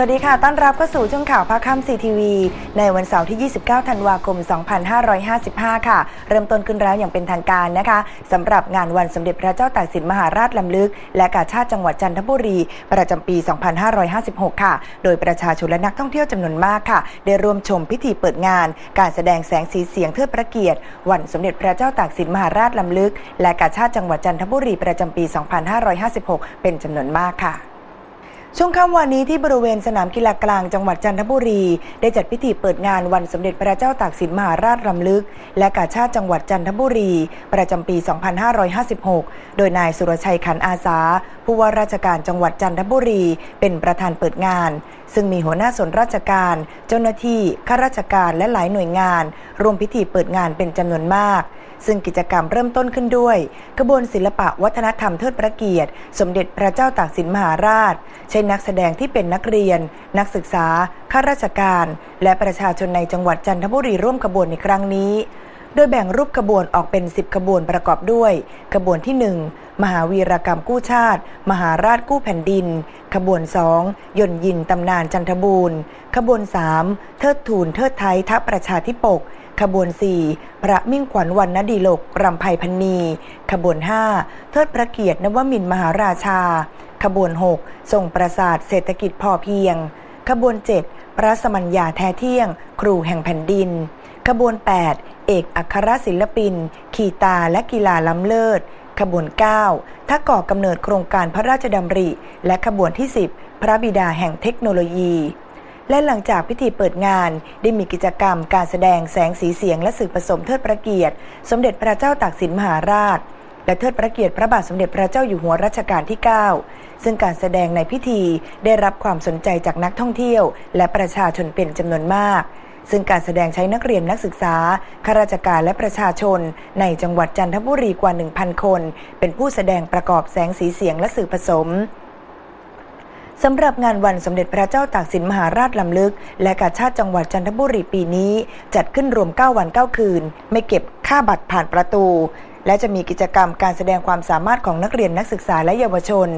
สวัสดีค่ะ ต้อนรับเข้าสู่ช่วงข่าวภาคค่ำซีทีวี ในวันเสาร์ที่ 29 ธันวาคม 2555 ค่ะ เริ่มต้นขึ้นแล้วอย่างเป็นทางการนะคะสำหรับงานวันสมเด็จพระเจ้าตากสินมหาราชลำลึก และกาชาติจังหวัดจันทบุรี ประจำปี 2556 ค่ะ โดยประชาชนและนักท่องเที่ยวจำนวนมากค่ะ ได้ร่วมชมพิธีเปิดงาน การแสดงแสงสีเสียงเทิดพระเกียรติ วันสมเด็จพระเจ้าตากสินมหาราชลำลึก และกาชาติจังหวัดจันทบุรีประจำปี 2556 เป็นจำนวนมากค่ะ ช่วงค่ำวันนี้ที่บริเวณสนามกีฬากลางจังหวัดจันทบุรี ได้จัดพิธีเปิดงานวันสมเด็จพระเจ้าตากสินมหาราชรำลึก และกาชาติจังหวัดจันทบุรี ประจำปี 2556 โดยนายสุรชัยขันอาสา ผู้ว่าราชการจังหวัดจันทบุรี เป็นประธานเปิดงาน ซึ่งมีหัวหน้าส่วนราชการ เจ้าหน้าที่ข้าราชการและหลายหน่วยงาน ร่วมพิธีเปิดงานเป็นจำนวนมาก ซึ่งกิจกรรมเริ่มต้นขึ้นด้วยขบวนศิลปะวัฒนธรรมเทิดพระเกียรติ สมเด็จพระเจ้าตากสินมหาราชใช้นักแสดงที่เป็นนักเรียน นักศึกษา ข้าราชการ และประชาชนในจังหวัดจันทบุรีร่วมขบวนในครั้งนี้ โดยแบ่งรูปขบวนออกเป็น 10 ขบวนประกอบด้วย ขบวนที่ 1 มหาวีรกรรมกู้ชาติ มหาราชกู้แผ่นดิน ขบวน2ยนยินตำนานจันทบูรณ์ ขบวน3เทิดทูนเทิดไทยทัพประชาธิปก ขบวน4พระมิ่งขวัญวันนดีโลกรำไพพันนี ขบวน5เทิดพระเกียรตินวมินมหาราชา ขบวน6ทรงประสาทเศรษฐกิจพอเพียง ขบวน7พระสมัญญาแท้เที่ยง ครูแห่งแผ่นดินขบวน 8 เอกอัครศิลปิน ขีตาและกีฬาล้ำเลิศ ขบวน9ถ้าก่อกำเนิดโครงการพระราชดำริ และขบวนที่ 10 พระบิดาแห่งเทคโนโลยี และหลังจากพิธีเปิดงานได้มีกิจกรรมการแสดงแสงสีเสียงและสื่อผสมเทิดพระเกียรติ สมเด็จพระเจ้าตากสินมหาราช และเทิดพระเกียรติพระบาทสมเด็จพระเจ้าอยู่หัวรัชกาลที่ 9 ซึ่งการแสดงในพิธีได้รับความสนใจจากนักท่องเที่ยว และประชาชนเป็นจำนวนมาก ซึ่งการแสดงใช้นักเรียนนักศึกษาข้าราชการและประชาชน ในจังหวัดจันทบุรีกว่า 1,000 คน เป็นผู้แสดงประกอบแสงสีเสียงและสื่อผสมสำหรับงานวันสมเด็จพระเจ้าตากสินมหาราชลำลึก และกาชาติจังหวัดจันทบุรีปีนี้ จัดขึ้นรวม 9 วัน 9 คืน ไม่เก็บค่าบัตรผ่านประตู และจะมีกิจกรรมการแสดงความสามารถของนักเรียนนักศึกษาและเยาวชน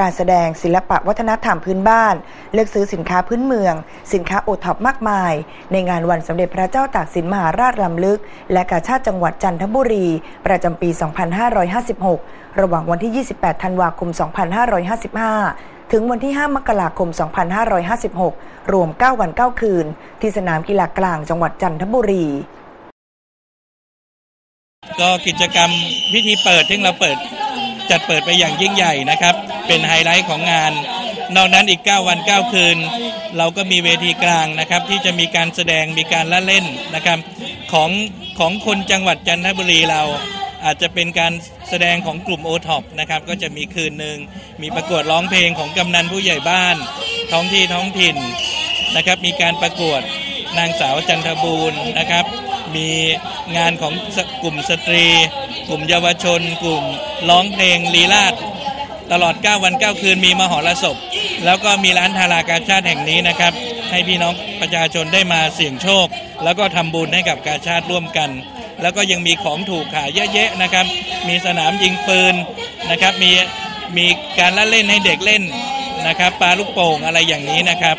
การแสดงศิลปะวัฒนธรรมพื้นบ้าน เลือกซื้อสินค้าพื้นเมือง สินค้าโอท็อปมากมาย ในงานวันสมเด็จพระเจ้าตากสินมหาราชลำลึก และกาชาติจังหวัดจันทบุรี ประจำปี 2556 ระหว่างวันที่ 28 ธันวาคม 2555ถึงวันที่ 5 มกราคม 2556 รวม 9 วัน 9 คืน ที่สนามกีฬากลางจังหวัดจันทบุรี ก็กิจกรรมพิธีเปิดที่เราเปิดจัดเปิดไปอย่างยิ่งใหญ่นะครับ เป็นไฮไลท์ของงาน นอกนั้นอีก 9 วัน 9 คืน เราก็มีเวทีกลางนะครับ ที่จะมีการแสดงมีการละเล่นนะครับของของคนจังหวัดจันทบุรีเราอาจจะเป็นการแสดงของกลุ่มโอท็อปนะครับก็จะมีคืนหนึ่งมีประกวดร้องเพลงของกำนันผู้ใหญ่บ้าน ท้องที่ท้องถิ่นนะครับ มีการประกวดนางสาวจันทบูรณ์นะครับ มีงานของกลุ่มสตรี กลุ่มเยาวชน กลุ่มร้องเพลงลีลาดตลอด 9 วัน 9 คืนมีมหรสพ แล้วก็มีร้านทารากาชาติแห่งนี้นะครับ ให้พี่น้องประชาชนได้มาเสี่ยงโชค แล้วก็ทำบุญให้กับกาชาติร่วมกัน แล้วก็ยังมีของถูกขายเยอะแยะนะครับ มีสนามยิงปืนนะครับ มีมีการละเล่นให้เด็กเล่นนะครับปลาลูกโป่งอะไรอย่างนี้นะครับ